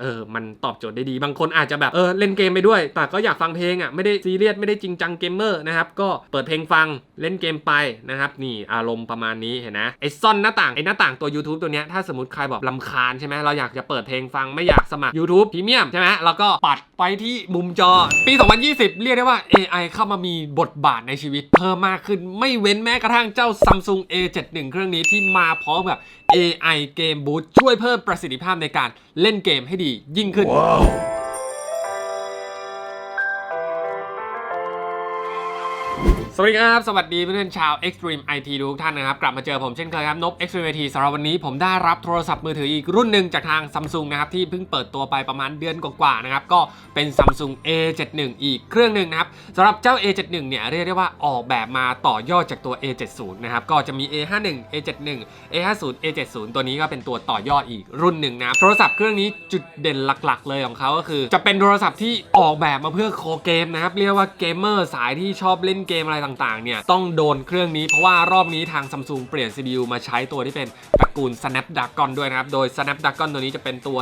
เออมันตอบโจทย์ได้ดี บางคนอาจจะแบบเออเล่นเกมไปด้วย แต่ก็อยากฟังเพลงอะไม่ได้ซีเรียสไม่ได้จริงจังเกมเมอร์นะครับก็เปิดเพลงฟังเล่นเกมไปนะครับนี่อารมณ์ประมาณนี้เห็นนะไอซ่อนหน้าต่างไอหน้าต่างตัว YouTube ตัวเนี้ยถ้าสมมติใครแบบลำคาญใช่ไหมเราอยากจะเปิดเพลงฟังไม่อยากสมัคร YouTube พรีเมียมใช่ไหมเราก็ปัดไปที่มุมจอปี 2020 เรียกได้ว่า AI เข้ามามีบทบาทในชีวิตเพิ่มมากขึ้นไม่เว้นแม้กระทั่งเจ้า Samsung A71 เครื่องนี้ที่มาพร้อมกับ AI Game Boost ช่วยเพิ่มประสิทธิภาพในการเล่นเกมให้ดียิ่งขึ้น วัสดีครับ สวัสดีเพื่อนๆชาว Extreme IT ทุกท่านนะครับ กลับมาเจอผมเช่นเคยครับ นบ Extreme IT สำหรับวันนี้ผมได้รับโทรศัพท์มือถืออีกรุ่นหนึ่งจากทาง Samsung นะครับ ที่เพิ่งเปิดตัวไปประมาณเดือนกว่าๆนะครับ ก็เป็น Samsung A71 อีกเครื่องหนึ่งนะครับสำหรับเจ้า A71 เนี่ยเรียกได้ว่าออกแบบมาต่อยอดจากตัว A70 นะครับ ก็จะมี A51 A71 A50 A70 ตัวนี้ก็เป็นตัวต่อยอดอีกรุ่นหนึ่งนะโทรศัพท์เครื่องนี้จุดเด่นหลัก ๆ เลยของเขาก็คือ จะเป็นโทรศัพท์ที่ออกแบบมาเพื่อโคเกมนะครับเรียกว่าเกมเมอร์สายที่ชอบเล่นเกมอะไรต่างๆ เนี่ย ต้องโดนเครื่องนี้เพราะว่ารอบนี้ทาง Samsung เปลี่ยน CPU มาใช้ตัวที่เป็นตระกูล Snapdragon ด้วยนะครับ โดย Snapdragon ตัวนี้จะเป็นตัว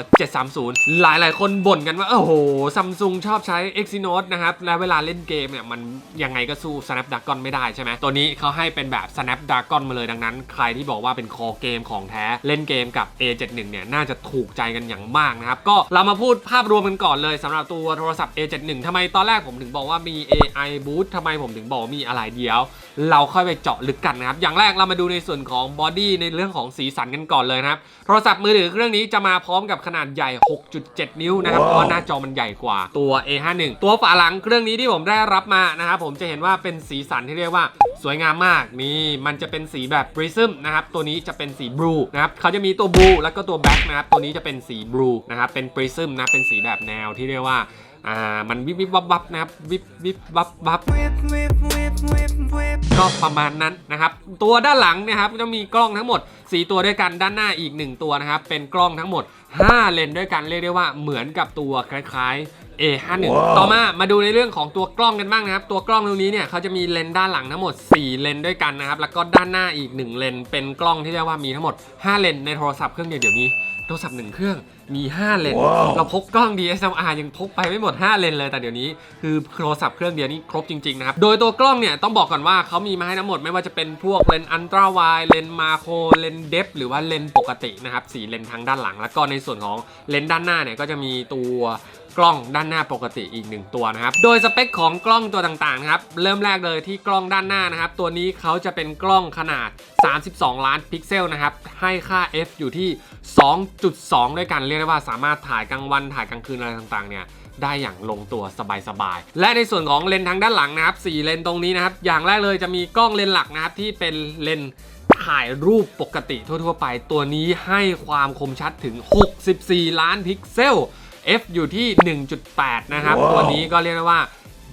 730 หลายๆ คนบ่นกันว่า โอ้โห Samsung ชอบใช้ Exynos นะครับ และเวลาเล่นเกมเนี่ย มันยังไงก็สู้ Snapdragon ไม่ได้ใช่ไหม ตัวนี้เขาให้เป็นแบบ Snapdragon มาเลยดังนั้น ใครที่บอกว่าเป็นคอเกมของแท้เล่นเกมกับ A71 เนี่ยน่าจะถูกใจกันอย่างมากนะครับก็เรามาพูดภาพรวมกันก่อนเลยสำหรับตัวโทรศัพท์ A71 ทำไมตอนแรกผมถึงบอกว่ามี AI Boost ทำไมผมถึงบอกมีอะไรเดียว เราค่อยไปเจาะลึกกันนะครับ อย่างแรกเรามาดูในส่วนของบอดี้ในเรื่องของสีสันกันก่อนเลยนะครับ โทรศัพท์มือถือเครื่องนี้จะมาพร้อมกับขนาดใหญ่ 6.7 นิ้วนะครับ เพราะว่าหน้าจอมันใหญ่กว่าตัว A51 ตัวฝาหลังเครื่องนี้ที่ผมได้รับมานะครับผมจะเห็นว่าเป็นสีสันที่เรียกว่าสวยงามมากนี่มันจะเป็นสีแบบปริซึมนะครับตัวนี้จะเป็นสีบลูนะครับเขาจะมีตัวบลูแล้วก็ตัวแบ็คนะครับตัวนี้จะเป็นสีบลูนะครับเป็นปริซึมนะเป็นสีแบบแนวที่เรียกว่า อ่ามันวิบวิบวับวับนะครับวิบวิบวับวับก็ประมาณนั้นนะครับ ตัวด้านหลังเนะครับจะมีกล้องทั้งหมด 4 ตัวด้วยกันด้านหน้าอีก 1 ตัวนะครับ เป็นกล้องทั้งหมด 5 เลนส์ด้วยกันเรียกได้ว่าเหมือนกับตัวคล้าย ๆ A51 ต่อมามาดูในเรื่องของตัวกล้องกันบ้างนะครับ ตัวกล้องตรงนี้เนี่ยเขาจะมีเลนส์ด้านหลังทั้งหมด 4 เลนส์ด้วยกันนะครับ แล้วก็ด้านหน้าอีก 1 เลนส์เป็นกล้องที่เรียกว่ามีทั้งหมด 5 เลนส์ในโทรศัพท์เครื่องเดียวเดี๋ยวนี้โทรศัพท์หนึ่งเครื่อง มี 5 เลนส์เราพกกล้อง DSLR ยังพกไปไม่หมด 5 เลนส์เลย แต่เดี๋ยวนี้คือโทรศัพท์เครื่องเดียวนี่ครบจริง ๆ นะครับ โดยตัวกล้องเนี่ย ต้องบอกก่อนว่าเขามีมาให้ทั้งหมดไม่ว่าจะเป็นพวกเลนส์อันตราไวเลนส์มาโครเลนส์เดฟหรือว่าเลนส์ปกตินะครับสีเลนส์ทางด้านหลัง แล้วก็ในส่วนของเลนส์ด้านหน้าเนี่ยก็จะมีตัวกล้องด้านหน้าปกติอีกหนึ่งตัวนะครับ โดยสเปคของกล้องตัวต่างๆนะครับ เริ่มแรกเลยที่กล้องด้านหน้านะครับ ตัวนี้เขาจะเป็นกล้องขนาด 32 ล้านพิกเซลนะครับ ให้ค่า f อยู่ที่ 2.2 ด้วยกันเรียกได้ว่าสามารถถ่ายกลางวันถ่ายกลางคืนอะไรต่างๆเนี่ยได้อย่างลงตัวสบายๆ และในส่วนของเลนส์ทางด้านหลังนะครับ4เลนส์ตรงนี้นะครับ อย่างแรกเลยจะมีกล้องเลนส์หลักนะครับที่เป็นเลนส์ถ่ายรูปปกติทั่วๆไป ตัวนี้ให้ความคมชัดถึง 64 ล้านพิกเซล f อยู่ที่ 1.8 นะครับตัวนี้ก็เรียกได้ว่า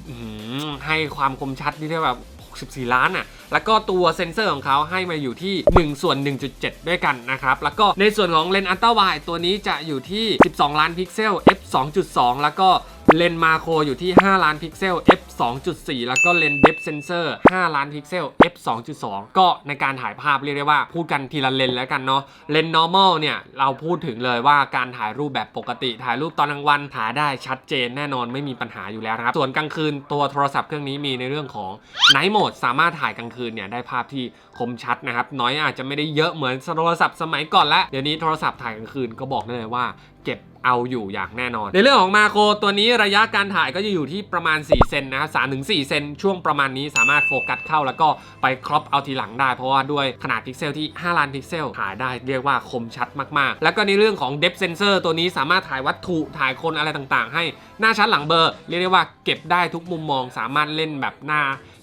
อื้อหือให้ความคมชัดที่เรียกว่า 64 ล้านอะ แล้วก็ตัวเซนเซอร์ของเขาให้มาอยู่ที่ 1 ส่วน 1.7 ด้วยกันนะครับ แล้วก็ในส่วนของเลนส์อัลตร้าไวตัวนี้จะอยู่ที่ 12 ล้านพิกเซล f 2.2 แล้วก็ เลนส์มาโครอยู่ที่ 5 ล้านพิกเซล f 2.4 แล้วก็เลนส์เดฟเซนเซอร์ 5 ล้านพิกเซล f 2.2 ก็ในการถ่ายภาพเรียกได้ว่าพูดกันทีละเลนแล้วกันเนาะ เลนส์ normal เนี่ยเราพูดถึงเลยว่าการถ่ายรูปแบบปกติ ถ่ายรูปตอนกลางวันถ่ายได้ชัดเจนแน่นอนไม่มีปัญหาอยู่แล้วนะครับ ส่วนกลางคืนตัวโทรศัพท์เครื่องนี้มีในเรื่องของ Night Mode สามารถถ่ายกลางคืนเนี่ยได้ภาพที่คมชัดนะครับ น้อยอาจจะไม่ได้เยอะเหมือนโทรศัพท์สมัยก่อนแล้วเดี๋ยวนี้โทรศัพท์ถ่ายกลางคืนก็บอกได้เลยว่า เก็บเอาอยู่อย่างแน่นอน ในเรื่องของมาโครตัวนี้ระยะการถ่ายก็จะอยู่ที่ประมาณ 4 เซนนะครับ3ถึง4เซนช่วงประมาณนี้สามารถโฟกัสเข้าแล้วก็ไปครอปเอาทีหลังได้ เพราะว่าด้วยขนาดพิกเซลที่ 5 ล้านพิกเซลถ่ายได้เรียกว่าคมชัดมากๆ แล้วก็ในเรื่องของ depth sensor ตัวนี้สามารถถ่ายวัตถุถ่ายคนอะไรต่างๆ ให้หน้าชัดหลังเบลอร์ เรียกได้ว่าเก็บได้ทุกมุมมองสามารถเล่นแบบหน้า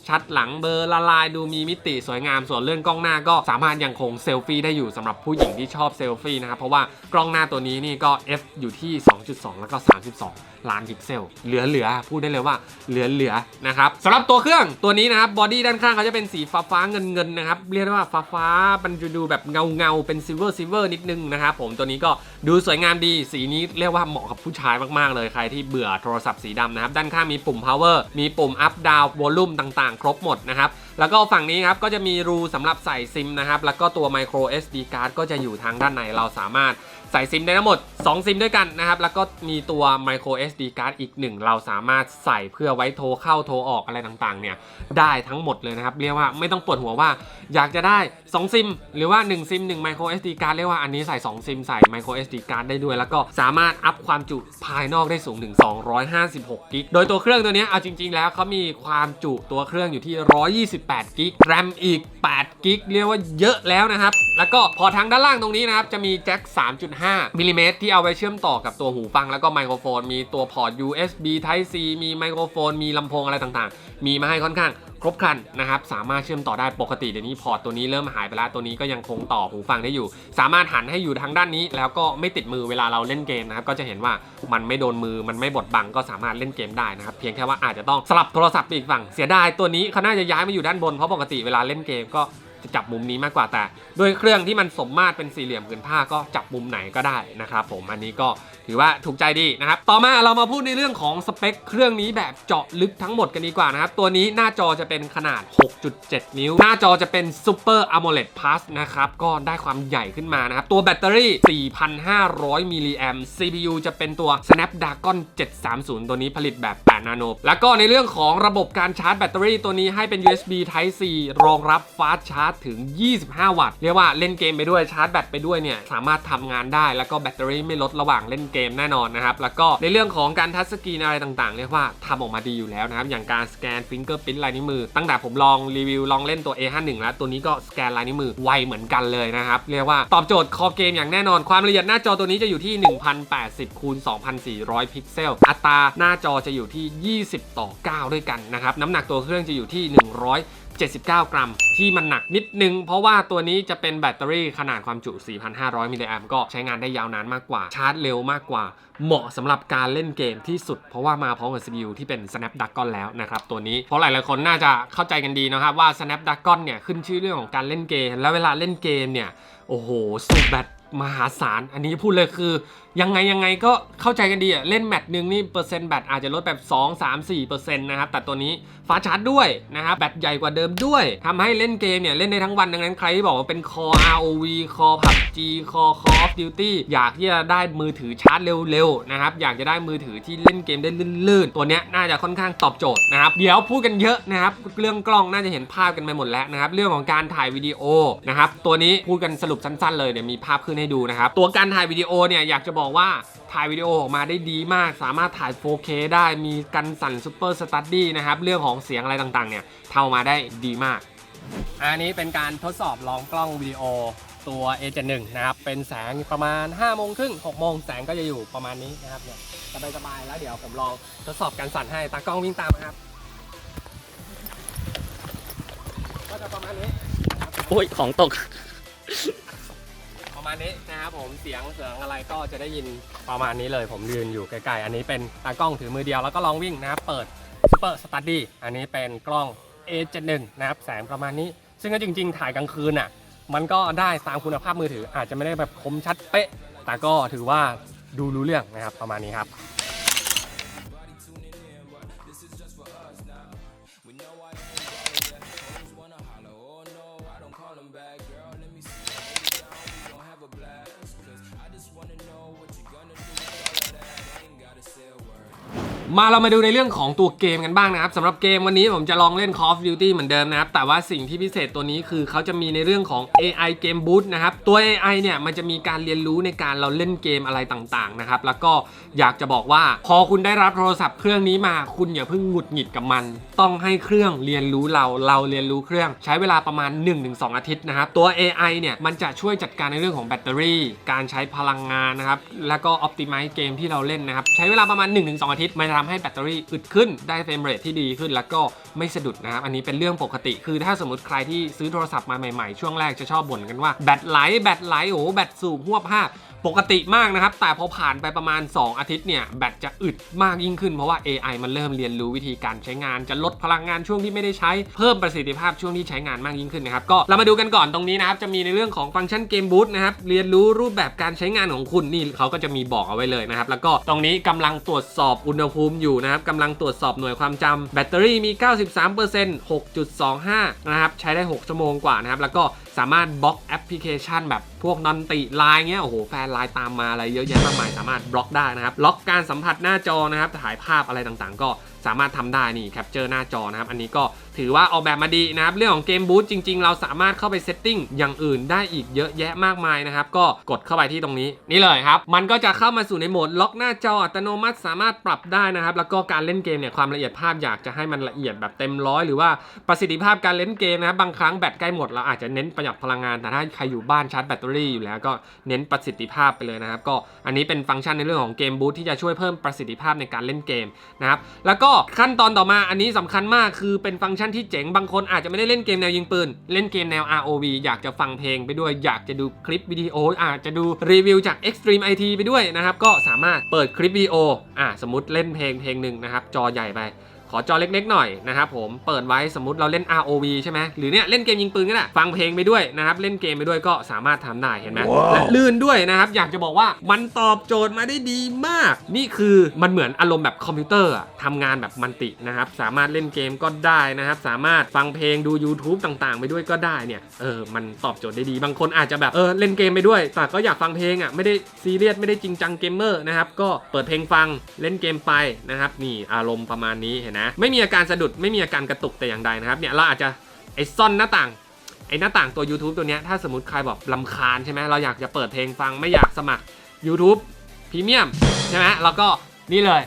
ชัดหลังเบลอร์ละลายดูมีมิติสวยงามส่วนเรื่องกล้องหน้าก็สามารถยังคงเซลฟี่ได้อยู่สำหรับผู้หญิงที่ชอบเซลฟี่นะครับเพราะว่ากล้องหน้าตัวนี้นี่ก็ f อยู่ที่ 2.2 แล้วก็ 32 ล้านพิกเซล เหลือๆพูดได้เลยว่าเหลือๆนะครับสำหรับตัวเครื่องตัวนี้นะครับบอดี้ด้านข้างเขาจะเป็นสีฟ้าฟ้าเงินๆนะครับเรียกได้ว่าฟ้าฟ้ามันจะดูแบบเงาเงาเป็นซิลเวอร์ซิลเวอร์นิดนึงนะครับผมตัวนี้ก็ดูสวยงามดีสีนี้เรียกว่าเหมาะกับผู้ชายมากๆเลยใครที่เบื่อโทรศัพท์สีดำนะครับด้านข้างมีปุ่ม power มีปุ่ม up down volume ต่างๆ ครบหมดนะครับ แล้วก็ฝั่งนี้ครับก็จะมีรูสำหรับใส่ซิมนะครับ แล้วก็ตัว micro SD card ก็จะอยู่ทางด้านในเราสามารถ ใส่ซิมได้ทั้งหมด 2 ซิมด้วยกันนะครับ แล้วก็มีตัว micro SD card อีกหนึ่งเราสามารถใส่เพื่อไว้โทรเข้าโทรออกอะไรต่างๆ เนี่ย ได้ทั้งหมดเลยนะครับ เรียกว่าไม่ต้องปวดหัวว่า อยากจะได้ 2 ซิม หรือว่า 1 ซิม 1 micro SD card เรียกว่าอันนี้ใส่ 2 ซิม ใส่ micro SD card ได้ด้วย แล้วก็สามารถอัพความจุภายนอกได้สูงถึง 256กิกโดยตัวเครื่องตัวนี้เอาจริง ๆ แล้วเขามีความจุตัวเครื่องอยู่ที่ 128กิกแรมอีก8กิกเรียกว่าเยอะแล้วนะครับแล้วก็พอทางด้านล่างตรงนี้นะครับจะมีแจ็ค3.5 5 มิลลิเมตรที่เอาไว้เชื่อมต่อกับตัวหูฟังแล้วก็ไมโครโฟน มีตัวพอร์ต USB Type C มีไมโครโฟน มีลำโพงอะไรต่างๆ มีมาให้ค่อนข้างครบครันนะครับ สามารถเชื่อมต่อได้ปกติเดี๋ยวนี้พอร์ตตัวนี้เริ่มหายไปแล้วตัวนี้ก็ยังคงต่อหูฟังได้อยู่ สามารถหันให้อยู่ทางด้านนี้ แล้วก็ไม่ติดมือเวลาเราเล่นเกมนะครับก็จะเห็นว่ามันไม่โดนมือมันไม่บดบังก็สามารถเล่นเกมได้นะครับเพียงแค่ว่าอาจจะต้องสลับโทรศัพท์ไปอีกฝั่งเสียดายตัวนี้เขาน่าจะย้ายมาอยู่ด้านบนเพราะปกติเวลาเล่นเกมก็ จะจับมุมนี้มากกว่าแต่ ด้วยเครื่องที่มันสมมาตรเป็นสี่เหลี่ยมผืนผ้าก็จับมุมไหนก็ได้นะครับผมอันนี้ก็ถือว่าถูกใจดีนะครับ ต่อมาเรามาพูดในเรื่องของสเปคเครื่องนี้แบบเจาะลึกทั้งหมดกันดีกว่านะครับ ตัวนี้หน้าจอจะเป็นขนาด 6.7 นิ้ว หน้าจอจะเป็น Super AMOLED Plus นะครับ ก็ได้ความใหญ่ขึ้นมานะครับ ตัวแบตเตอรี่ 4,500 มิลลิแอม CPU จะเป็นตัว Snapdragon 730 ตัวนี้ผลิตแบบ 8 นาโน แล้วก็ในเรื่องของระบบการชาร์จแบตเตอรี่ตัวนี้ให้เป็น USB Type C รองรับฟาสชาร์จถึง 25 วัตต์ เรียกว่าเล่นเกมไปด้วยชาร์จแบตไปด้วยเนี่ยสามารถทำงานได้แล้วก็แบตเตอรี่ไม่ลดระหว่างเล่นเกมแน่นอนนะครับ แล้วก็ในเรื่องของการทัชสกรีนอะไรต่างๆ เรียกว่าทำออกมาดีอยู่แล้วนะครับ อย่างการสแกนฟิงเกอร์พิ้นลายนิ้วมือ ตั้งแต่ผมลองรีวิวลองเล่นตัว A51 แล้ว ตัวนี้ก็สแกนลายนิ้วมือไวเหมือนกันเลยนะครับ เรียกว่าตอบโจทย์คอเกมอย่างแน่นอน ความละเอียดหน้าจอตัวนี้จะอยู่ที่ 1080คูณ2400 พิกเซล อัตราหน้าจอจะอยู่ที่ 20 ต่อ 9 ด้วยกันนะครับ น้ำหนักตัวเครื่องจะอยู่ที่ 100 79 กรัม ที่มันหนักนิดนึง เพราะว่าตัวนี้จะเป็นแบตเตอรี่ขนาดความจุ 4,500 มิลลิแอมก็ใช้งานได้ยาวนานมากกว่า ชาร์จเร็วมากกว่า เหมาะสำหรับการเล่นเกมที่สุด เพราะว่ามาพร้อมกับ CPU ที่เป็น Snapdragon แล้วนะครับตัวนี้ เพราะหลายๆคนน่าจะเข้าใจกันดีนะครับว่า Snapdragon เนี่ยขึ้นชื่อเรื่องของการเล่นเกม แล้วเวลาเล่นเกมเนี่ย โอ้โหสูบแบตมหาศาล อันนี้พูดเลยคือ ยังไงยังไงก็เข้าใจกันดีอะเล่นแมตช์หนึ่งนี่เปอร์เซ็นต์แบตอาจจะลดแบบ 2 3 4เปอร์เซ็นต์นะครับแต่ตัวนี้ฟ้าชาร์จด้วยนะครับแบตใหญ่กว่าเดิมด้วยทำให้เล่นเกมเนี่ยเล่นได้ทั้งวันดังนั้นใครที่บอกว่าเป็นคอ ROV คอ PUBG คอ Call of Duty อยากที่จะได้มือถือชาร์จเร็วๆนะครับอยากจะได้มือถือที่เล่นเกมได้ลื่นๆ ตัวเนี้ยน่าจะค่อนข้างตอบโจทย์นะครับเดี๋ยวพูดกันเยอะนะครับเรื่องกล้องน่าจะเห็นภาพกันไปหมดแล้วนะครับเรื่องของการถ่ายวิดีโอนะครับตัวนี้พูดกันสรุปสั้น ๆ เลยเดี๋ยวมีภาพขึ้นให้ดูนะครับตัวการถ่ายวิดีโอเนี่ยอยากจะบอกอกว่าถ่ายวิดีโอออกมาได้ดีมาก สามารถถ่าย 4K ได้มีกันสั่น Super Study นะครับ เรื่องของเสียงอะไรต่างๆ เนี่ยทำออกมาได้ดีมาก อันนี้เป็นการทดสอบลองกล้องวิดีโอตัว A71 นะครับ เป็นแสงประมาณ 5 โมงครึ่ง 6 โมงแสงก็จะอยู่ประมาณนี้นะครับเนี่ยสบายๆแล้วเดี๋ยวผมลองทดสอบการสั่นให้ตากล้องวิ่งตามมาครับ ก็จะประมาณนี้ โอ้ยของตก มาณนี้นะครับผมเสียงเสียงอะไรก็จะได้ยินประมาณนี้เลยผมยืนอยู่ใกล้ๆอันนี้เป็นตากล้องถือมือเดียวแล้วก็ลองวิ่งนะครับเปิด Super Study อันนี้เป็นกล้อง A71 นะครับแสงประมาณนี้ ซึ่งก็จริง ๆ ถ่ายกลางคืนอะมันก็ได้ตามคุณภาพมือถืออาจจะไม่ได้แบบคมชัดเป๊ะ แต่ก็ถือว่าดูรู้เรื่องนะครับประมาณนี้ครับ มาเรามาดูในเรื่องของตัวเกมกันบ้างนะครับสำหรับเกมวันนี้ผมจะลองเล่น Call of Duty เหมือนเดิมนะครับ แต่ว่าสิ่งที่พิเศษตัวนี้คือเขาจะมีในเรื่องของ AI Game Boost นะครับ ตัว AI เนี่ยมันจะมีการเรียนรู้ในการเราเล่นเกมอะไรต่างๆนะครับ แล้วก็อยากจะบอกว่าพอคุณได้รับโทรศัพท์เครื่องนี้มาคุณอย่าเพิ่งหงุดหงิดกับมัน ต้องให้เครื่องเรียนรู้เราเราเรียนรู้เครื่อง ใช้เวลาประมาณ 1-2 อาทิตย์นะครับตัว AI เนี่ยมันจะช่วยจัดการในเรื่องของแบตเตอรี่ การใช้พลังงานนะครับแล้วก็ optimize เกมที่เราเล่นนะครับใช้เวลาประมาณ 1-2 อาทิตย์มันจะทำให้แบตเตอรี่อึดขึ้นได้เฟรมเรทที่ดีขึ้น แล้วก็ไม่สะดุดนะครับอันนี้เป็นเรื่องปกติ คือถ้าสมมติใครที่ซื้อโทรศัพท์มาใหม่ๆ ช่วงแรกจะชอบบ่นกันว่าแบตไหลแบตไหลโอ้แบตสูบหวบห้า ปกติมากนะครับ แต่พอผ่านไปประมาณ 2 อาทิตย์เนี่ยแบตจะอึดมากยิ่งขึ้นเพราะว่า AI มันเริ่มเรียนรู้วิธีการใช้งาน จะลดพลังงานช่วงที่ไม่ได้ใช้เพิ่มประสิทธิภาพช่วงที่ใช้งานมากยิ่งขึ้นนะครับก็เรามาดูกันก่อนตรงนี้นะครับจะมีในเรื่องของฟังก์ชันเกมบูตนะครับเรียนรู้รูปแบบการใช้งานของคุณนี่เขาก็จะมีบอกเอาไว้เลยนะครับแล้วก็ตรงนี้กำลังตรวจสอบอุณหภูมิอยู่นะครับกำลังตรวจสอบหน่วยความจำแบตเตอรี่มี 93% 6.25 นะครับใช้ได้ 6 ชั่วโมงกว่านะครับแล้วก็สามารถบล็อกแอปพลิเคชันแบบพวกนอนติไลน์เงี้ยโอ้โหแฟนไลน์ตามมาอะไรเยอะแยะมากมายสามารถบล็อกได้นะครับล็อกการสัมผัสหน้าจอนะครับถ่ายภาพอะไรต่างๆ ก็สามารถทำได้นี่แคปเจอร์หน้าจอนะครับอันนี้ก็ ถือว่าออกแบบมาดีนะครับเรื่องของเกมบูตจริง ๆ เราสามารถเข้าไปเซตติ้งอย่างอื่นได้อีกเยอะแยะมากมายนะครับก็กดเข้าไปที่ตรงนี้นี่เลยครับ มันก็จะเข้ามาสู่ในโหมดล็อกหน้าจออัตโนมัติสามารถปรับได้นะครับ แล้วก็การเล่นเกมเนี่ยความละเอียดภาพอยากจะให้มันละเอียดแบบเต็มร้อยหรือว่าประสิทธิภาพการเล่นเกมนะครับบางครั้งแบตใกล้หมดเราอาจจะเน้นประหยัดพลังงานแต่ถ้าใครอยู่บ้านชาร์จแบตเตอรี่อยู่แล้วก็เน้นประสิทธิภาพไปเลยนะครับ ก็อันนี้เป็นฟังก์ชันในเรื่องของเกมบูตที่จะช่วยเพิ่มประสิทธิภาพในการเล่นเกมนะครับแล้วก็ขั้นตอนต่อมาอันนี้สำคัญมากคือเป็นฟังก์ชันที่เจ๋งบางคนอาจจะไม่ได้เล่นเกมแนวยิงปืน เล่นเกมแนว ROV อยากจะฟังเพลงไปด้วย อยากจะดูคลิปวิดีโออาจจะดูรีวิวจาก Extreme IT ไปด้วยนะครับก็สามารถเปิดคลิปวิดีโออ่าสมมติเล่นเพลงเพลงหนึ่งนะครับจอใหญ่ไป ขอจอเล็กๆหน่อยนะครับผมเปิดไว้สมมติเราเล่น ROV ใช่ไหมหรือเนี่ยเล่นเกมยิงปืนก็ได้ฟังเพลงไปด้วยนะครับเล่นเกมไปด้วยก็สามารถทำได้เห็นไหมว้าวและลื่นด้วยนะครับอยากจะบอกว่ามันตอบโจทย์มาได้ดีมาก นี่คือมันเหมือนอารมณ์แบบคอมพิวเตอร์อะทำงานแบบมันตินะครับสามารถเล่นเกมก็ได้นะครับสามารถฟังเพลงดู YouTube ต่างๆ ไปด้วยก็ได้เนี่ยเออมันตอบโจทย์ได้ดีบางคนอาจจะแบบเออเล่นเกมไปด้วย แต่ก็อยากฟังเพลงอะไม่ได้ซีเรียสไม่ได้จริงจังเกมเมอร์นะครับก็เปิดเพลงฟังเล่นเกมไปนะครับนี่อารมณ์ประมาณนี้เห็นนะไม่มีอาการสะดุดไม่มีอาการกระตุกแต่อย่างใดนะครับเนี่ยเราอาจจะไอ้ซ่อนหน้าต่างไอ้หน้าต่างตัว YouTube ตัวเนี้ยถ้าสมมติใครแบบลำคาญใช่ไหมเราอยากจะเปิดเพลงฟังไม่อยากสมัคร YouTube พรีเมียมใช่ไหมเราก็นี่เลย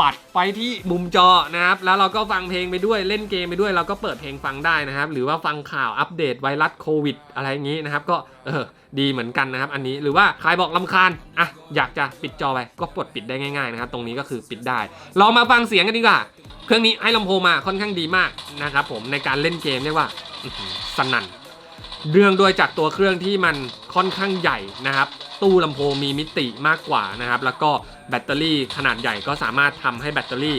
ปัดไปที่มุมจอนะครับ แล้วเราก็ฟังเพลงไปด้วยเล่นเกมไปด้วย เราก็เปิดเพลงฟังได้นะครับ หรือว่าฟังข่าวอัปเดตไวรัสโควิด อะไรอย่างนี้นะครับ ก็เออดีเหมือนกันนะครับ อันนี้หรือว่าใครบอกลำคาญอะอยากจะปิดจอไปก็กดปิดได้ง่ายๆนะครับ ตรงนี้ก็คือปิดได้ลองมาฟังเสียงกันดีกว่า เครื่องนี้ให้ลำโพงมาค่อนข้างดีมากนะครับผมในการเล่นเกมเรียกว่าสนั่นเรื่องโดยจากตัวเครื่องที่มันค่อนข้างใหญ่นะครับ ตู้ลำโพงมีมิติมากกว่านะครับ แล้วก็แบตเตอรี่ขนาดใหญ่ก็สามารถทำให้แบตเตอรี่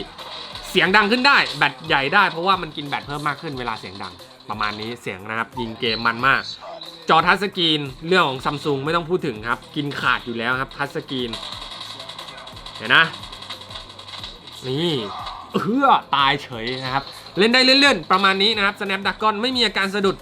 เสียงดังขึ้นได้ แบตใหญ่ได้เพราะว่ามันกินแบตเพิ่มมากขึ้นเวลาเสียงดัง ประมาณนี้เสียงนะครับยิงเกมมันมาก จอทัชสกรีนเรื่องของซัมซุงไม่ต้องพูดถึงครับ กินขาดอยู่แล้วครับทัชสกรีนเห็นนะนี่ เอื้อตายเฉยนะครับ เล่นได้เลื่อนๆประมาณนี้นะครับ Snapdragon ไม่มีอาการสะดุด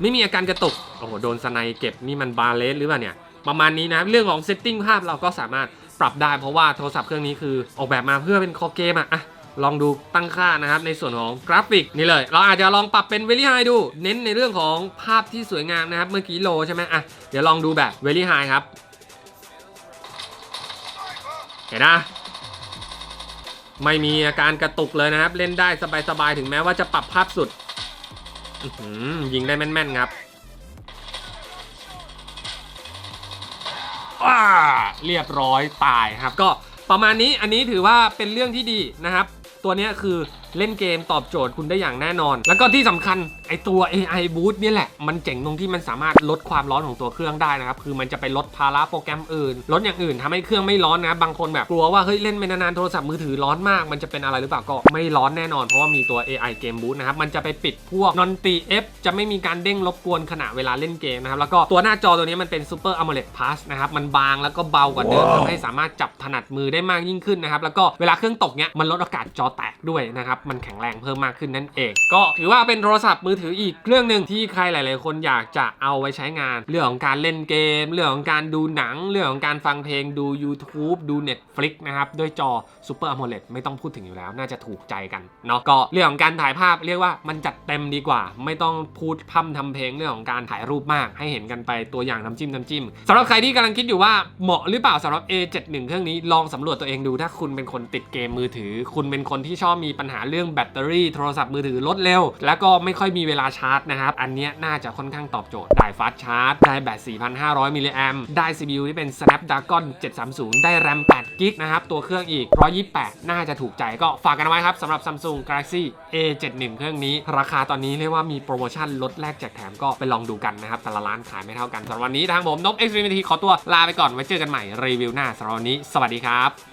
ไม่มีอาการกระตุก โอ้โห โดนสไนเก็บนี่มันบาเลสหรือเปล่าเนี่ย ประมาณนี้นะรเรื่องของเซตติ้งภาพเราก็สามารถปรับได้เพราะว่าโทรศัพท์เครื่องนี้คือออกแบบมาเพื่อเป็นคอเกมอะอะลองดูตั้งค่านะครับ ในส่วนของกราฟิกนี่เลย เราอาจจะลองปรับเป็น Very High ดู เน้นในเรื่องของภาพที่สวยงามนะครับ เมื่อกี้โลใช่ไหมอะเดี๋ยวลองดูแบบ Very High ครับ เห็นนะ ไม่มีอาการกระตุกเลยนะครับ เล่นได้สบายๆ ถึงแม้ว่าจะปรับภาพสุดยิงได้แม่นๆครับว้าเรียบร้อยตายครับ ก็ประมาณนี้อันนี้ถือว่าเป็นเรื่องที่ดีนะครับ ตัวนี้คือเล่นเกมตอบโจทย์คุณได้อย่างแน่นอน แล้วก็ที่สำคัญไอตัว AI Boost เนี่ยแหละ มันเจ๋งตรงที่มันสามารถลดความร้อนของตัวเครื่องได้นะครับ คือมันจะไปลดภาระโปรแกรมอื่น ลดอย่างอื่นทำให้เครื่องไม่ร้อนนะ บางคนแบบกลัวว่าเฮ้ยเล่นไปนานๆโทรศัพท์มือถือร้อนมาก มันจะเป็นอะไรหรือเปล่าก็ไม่ร้อนแน่นอน เพราะว่ามีตัว AI Game Boost นะครับ มันจะไปปิดพวกนอนตี F จะไม่มีการเด้งรบกวนขณะเวลาเล่นเกมนะครับ แล้วก็ตัวหน้าจอตัวนี้มันเป็น Super AMOLED Plus นะครับ มันบางแล้วก็เบากว่าเดิมว้าวทำให้สามารถจับถนัดมือได้มากยิ่งขึ้นนะครับ แล้วก็เวลาเครื่องตกเนี้ยมันลดโอกาสจอแตกด้วยนะครับ มันแข็งแรงเพิ่มมากขึ้นนั่นเอง ก็ถือว่าเป็นโทรศัพท์มือถืออีกเรื่องหนึ่งที่ใครหลาย ๆ คนอยากจะเอาไว้ใช้งาน เรื่องของการเล่นเกม เรื่องของการดูหนัง เรื่องของการฟังเพลงดู YouTube ดู Netflix นะครับ ด้วยจอ Super AMOLED ไม่ต้องพูดถึงอยู่แล้ว น่าจะถูกใจกันเนาะก็เรื่องของการถ่ายภาพเรียกว่ามันจัดเต็มดีกว่า ไม่ต้องพูดพร่ำทำเพลงเรื่องของการถ่ายรูปมาก ให้เห็นกันไปตัวอย่างน้ำจิ้มน้ำจิ้มสำหรับใครที่กำลังคิดอยู่ว่าเหมาะหรือเปล่าสำหรับ A71 เครื่องนี้ลองสำรวจตัวเองดูถ้าคุณเป็นคนติดเกมมือถือ คุณเป็นคนที่ชอบมีปัญหาเรื่องแบตเตอรี่โทรศัพท์มือถือลดเร็ว แล้วก็ไม่ค่อยมีีเวลาชาร์จนะครับ อันนี้น่าจะค่อนข้างตอบโจทย์ ได้ฟาสชาร์จ ได้แบต 4,500 มิลลิแอมได้ CPU ที่เป็น Snapdragon 730 ได้ RAM 8 g b นะครับ ตัวเครื่องอีก 128 น่าจะถูกใจก็ฝากกันไว้ครับสำหรับ Samsung Galaxy A71 เครื่องนี้ ราคาตอนนี้เรียกว่ามีโปรโมชั่นลดแลกแจกแถมก็ไปลองดูกันนะครับแต่ละร้านขายไม่เท่ากันสำหรับวันนี้ทางผมนบ Extreme ทีขอตัวลาไปก่อนไว้เจอกันใหม่รีวิวหน้าสำหรับวันนี้ สวัสดีครับ